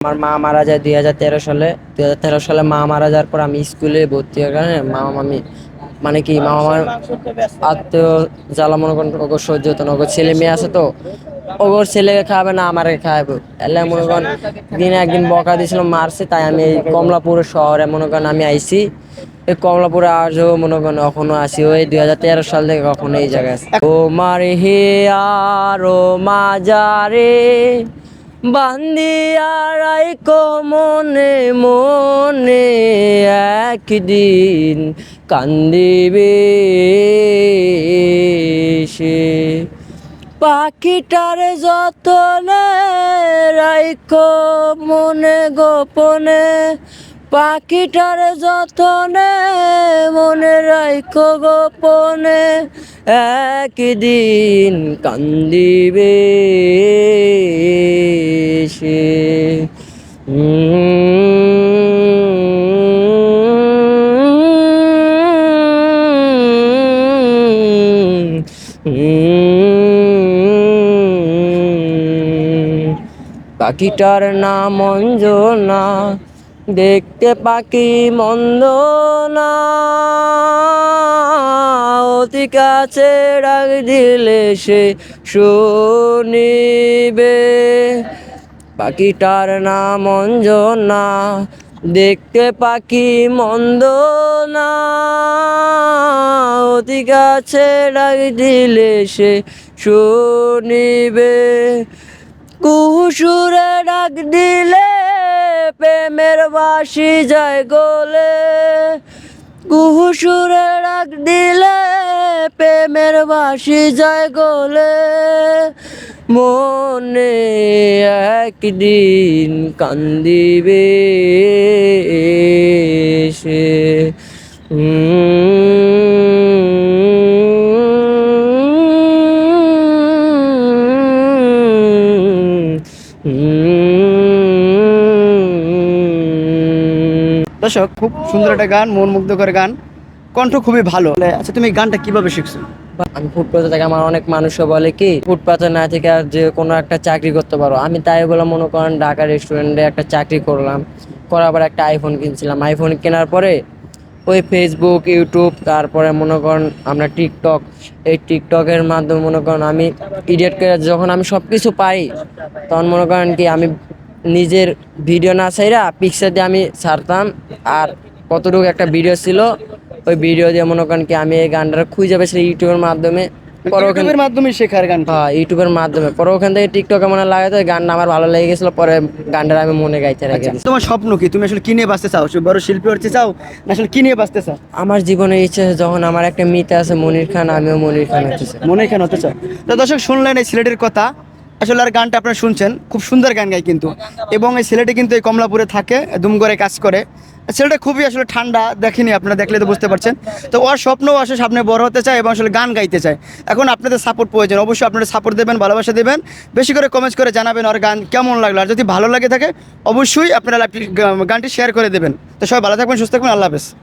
আমার মা মারা যায় দুই হাজার তেরো সালে। দুই হাজার তেরো সালে মা মারা যাওয়ার পর আমি স্কুলে ভর্তি হওয়ার কারণে মামা মামি মানে কি মামা মামার আত্মীয় জ্বালা মনে করেন ওগো সহ্য হতো না ওগো ছেলে মেয়ে আছে তো। ওগোর ছেলেকে খাবে না আমারে খাওয়াবো এলে মনে করেন দিনে একদিন বকা দিয়েছিল মারছে তাই আমি এই কমলাপুর শহরে মনে করেন আমি আইছি। এই কমলাপুরে আজও মনে করেন এখনও আসি। ওই দুই হাজার তেরো সাল থেকে কখনো এই জায়গায় আছি ও মারে হে আর ও মাজারে বান্দিয়ারাই মনে মনে একদিন কান্দিবে সে। পাখিটার যতনে রাইকো মনে গোপনে, পাখিটার যতনে মনে রাইকো গোপনে, একদিন কান্দিবে সে পাখিটার নাম অঞ্জনা দেখতে পাখি মন্দ না অতি কাছে ডাক দিলে সে শুনিবে পাখিটার নাম অঞ্জনা, দেখতে পাখি মন্দ না অতি কাছে ডাক দিলে সে শুনিবে। কুহুসুরে ডাক দিলে প্রেমের বাসি যায় গোলে। কুহুসুরে ডাক দিলে প্রেমের বাসি যায় গোলে। মনে একদিন কান্দিবে সে। দর্শক, খুব সুন্দর একটা গান মন মুগ্ধকর গান। কণ্ঠ খুবই ভালো। আচ্ছা তুমি গানটা কীভাবে শিখছো? আমি ফুটপাতে থেকে, আমার অনেক মানুষও বলে কি, ফুটপাতে না থেকে আর যে কোনো একটা চাকরি করতে পারো। আমি তাই বলে মনে করেন ঢাকা রেস্টুরেন্টে একটা চাকরি করলাম। করার পর একটা আইফোন কিনছিলাম। আইফোন কেনার পরে ওই ফেসবুক ইউটিউব তারপরে মনে করেন আমরা টিকটক এই টিকটকের মাধ্যমে মনে করেন আমি এডিট করে যখন আমি সব কিছু পাই, তখন মনে করেন কি আমি নিজের ভিডিও না চাইরা পিকচার দিয়ে আমি ছাড়তাম। আর কতটুকু একটা ভিডিও ছিল ওই ভিডিও দিয়ে মনে করেন কি আমি এই গানটা খুঁজে পেয়েছি ইউটিউবের মাধ্যমে পরে ওখান ইউটিউবের মাধ্যমে শেখার গান হ্যাঁ ইউটিউবের মাধ্যমে। পরে ওখান থেকে টিকটকে মনে লাগাতো গানটা আমার ভালো লেগে গেছিল পরে গানটা আমি মনে গাইতে রেখে দিয়েছি তোমার স্বপ্ন কি? তুমি আসলে কি নিয়ে বাঁচতে চাও? বড় শিল্পী হতে চাও না আসলে কি নিয়ে বাঁচতে চাও? আমার জীবনের ইচ্ছে যখন আমার একটা মিতে আছে মনির খান আমিও মনির খান হতে চাই। মনে কেন হতে চাও। তো দর্শক শুনলেন এই ছেলেটির কথা। আসলে আর গানটা আপনারা শুনছেন, খুব সুন্দর গান গায় কিন্তু। এবং এই ছেলেটি কিন্তু এই কমলাপুরে থাকে দুমগড়ে কাজ করে। ছেলেটা খুবই আসলে ঠান্ডা, দেখেনি, আপনারা দেখলে তো বুঝতে পারছেন। তো ওর স্বপ্নও আসলে সামনে বড় হতে চায় এবং আসলে গান গাইতে চায়। এখন আপনাদের সাপোর্ট প্রয়োজন, অবশ্যই আপনারা সাপোর্ট দেবেন, ভালোবাসা দেবেন। বেশি করে কমেন্ট করে জানাবেন ওর গান কেমন লাগল। আর যদি ভালো লাগে থাকে, অবশ্যই আপনারা গানটি শেয়ার করে দেবেন। তো সবাই ভালো থাকবেন, সুস্থ থাকবেন, আল্লাহ হাফেজ।